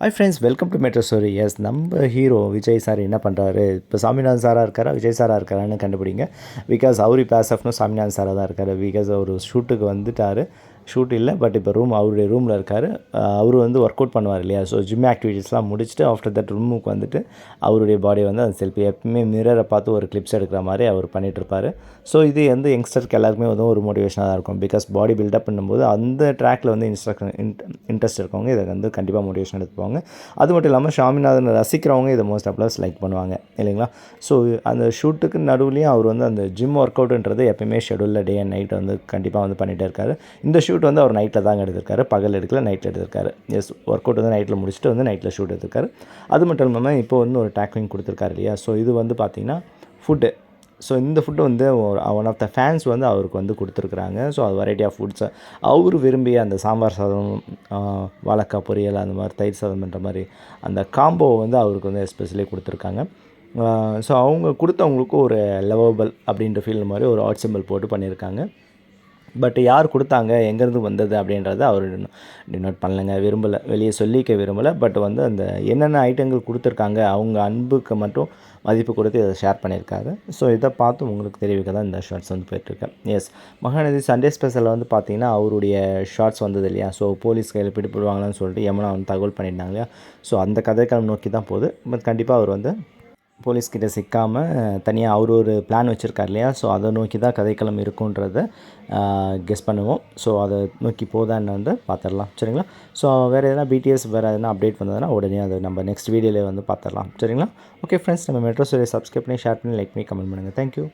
Hi friends welcome to metro story yes நம்ம hero Vijay sir என்ன பண்ணுறாரு இப்போ சாமிநாதன் சாராக இருக்காரா? விஜய் சாராக இருக்காரான்னு கண்டுபிடிங்க. பிகாஸ் அவரி இப்போ ஆஃப்னு சாமிநாதன் சாராக தான் இருக்கார். பிகாஸ் அவர் ஷூட்டுக்கு வந்துட்டார். ஷூட் இல்லை பட் இப்போ ரூம் அவருடைய ரூமில் இருக்கார். அவர் வந்து ஒர்க் அவுட் பண்ணுவார் இல்லையா? ஸோ ஜிம் ஆக்டிவிட்டீஸ்லாம் முடிச்சுட்டு ஆஃப்டர் தட் ரூமுக்கு வந்துட்டு அவருடைய பாடி வந்து அந்த செல்ஃபி எப்பவுமே மிரரை பார்த்து ஒரு கிளிப்ஸ் எடுக்கிற மாதிரி அவர் பண்ணிகிட்ருப்பார் ஸோ இது வந்து யங்ஸ்டருக்கு எல்லாருக்குமே வந்து ஒரு மோட்டிவேஷனாக தான் இருக்கும். பிகாஸ் பாடி பில்டப் பண்ணும்போது அந்த ட்ராக்கில் வந்து இன்ஸ்ட்ரக்ஷன் இன்ட்ரெஸ்ட் இருக்கவங்க இதை வந்து கண்டிப்பாக மோட்டிவேஷன் எடுத்துப்பாங்க. அது மட்டும் இல்லாமல் ஷாமிநாதன் ரசிக்கிறவங்க இதை மோஸ்ட் ஆஃப் லைக் பண்ணுவாங்க. இல்லைங்களா? ஸோ அந்த ஷூட்டுக்கு நடுவுலையும் அவர் வந்து அந்த ஜிம் ஒர்க் அவுட்ன்றது எப்பயுமே ஷெடியூலில் டே அண்ட் நைட் வந்து கண்டிப்பாக வந்து பண்ணிகிட்டே இருக்காரு. இந்த ஷூட் வந்து அவர் நைட்டில் தாங்க எடுத்திருக்காரு. பகல் எடுக்கல நைட்டில் எடுத்திருக்காரு. எஸ் ஒர்க் அவுட் வந்து நைட்டில் முடிச்சுட்டு வந்து நைட்டில் ஷூட் எடுத்திருக்காரு. அது மட்டும் இல்லாமல் இப்போ வந்து ஒரு டேக்லிங் கொடுத்துருக்காரு இல்லையா? ஸோ இது வந்து பார்த்திங்கன்னா ஃபுட்டு ஸோ இந்த ஃபுட்டு வந்து ஒன் ஆஃப் த ஃபேன்ஸ் வந்து அவருக்கு வந்து கொடுத்துருக்குறாங்க. ஸோ அது வெரைட்டி ஆஃப் ஃபுட்ஸை அவர் விரும்பிய அந்த சாம்பார் சாதம் வாழைக்காய் பொரியல் அந்த மாதிரி தயிர் சாதம்ன்ற மாதிரி அந்த காம்போ வந்து அவருக்கு வந்து எஸ்பெஷலி கொடுத்துருக்காங்க. ஸோ அவங்க கொடுத்தவங்களுக்கும் ஒரு லவபிள் அப்படின்ற ஃபீல் மாதிரி ஒரு ஆட் சிம்பிள் போட்டு பண்ணியிருக்காங்க. பட் யார் கொடுத்தாங்க எங்கேருந்து வந்தது அப்படின்றத அவர் டினோட் பண்ணலைங்க. விரும்பலை வெளியே சொல்லிக்க விரும்பலை. பட் வந்து அந்த என்னென்ன ஐட்டங்கள் கொடுத்துருக்காங்க அவங்க அன்புக்கு மட்டும் மதிப்பு கொடுத்து இதை ஷேர் பண்ணியிருக்காரு. ஸோ இதை பார்த்து உங்களுக்கு தெரிவிக்க தான் இந்த ஷார்ட்ஸ் வந்து போயிட்டுருக்கேன் எஸ் மகாநதி சண்டே ஸ்பெஷலில் வந்து பார்த்தீங்கன்னா அவருடைய ஷார்ட்ஸ் வந்தது இல்லையா? ஸோ போலீஸ் கையில் பிடிப்படுவாங்களான்னு சொல்லிட்டு யமுனா வந்து தகவல் பண்ணியிருந்தாங்க இல்லையா? ஸோ அந்த கதைக்களம் நோக்கி தான் போகுது. பட் கண்டிப்பாக அவர் வந்து போலீஸ்கிட்ட சிக்காமல் தனியாக அவர் ஒரு பிளான் வச்சுருக்கார் இல்லையா? ஸோ அதை நோக்கி தான் கதைக்களம் இருக்குன்றத கெஸ் பண்ணுவோம். ஸோ அதை நோக்கி போதா வந்து பார்த்துடலாம் சரிங்களா? ஸோ வேறு எதனா பிடிஎஸ் வேறு எதனா அப்டேட் வந்ததுன்னா உடனே அதை நம்ம நெக்ஸ்ட் வீடியோவில் வந்து பார்த்துடலாம் சரிங்களா? ஓகே ஃப்ரெண்ட்ஸ் நம்ம மெட்ரோ சீரிஸ் சப்ஸ்கிரைப் பண்ணி ஷேர் பண்ணி லைக் பண்ணி கமெண்ட் பண்ணுங்கள் தேங்க்யூ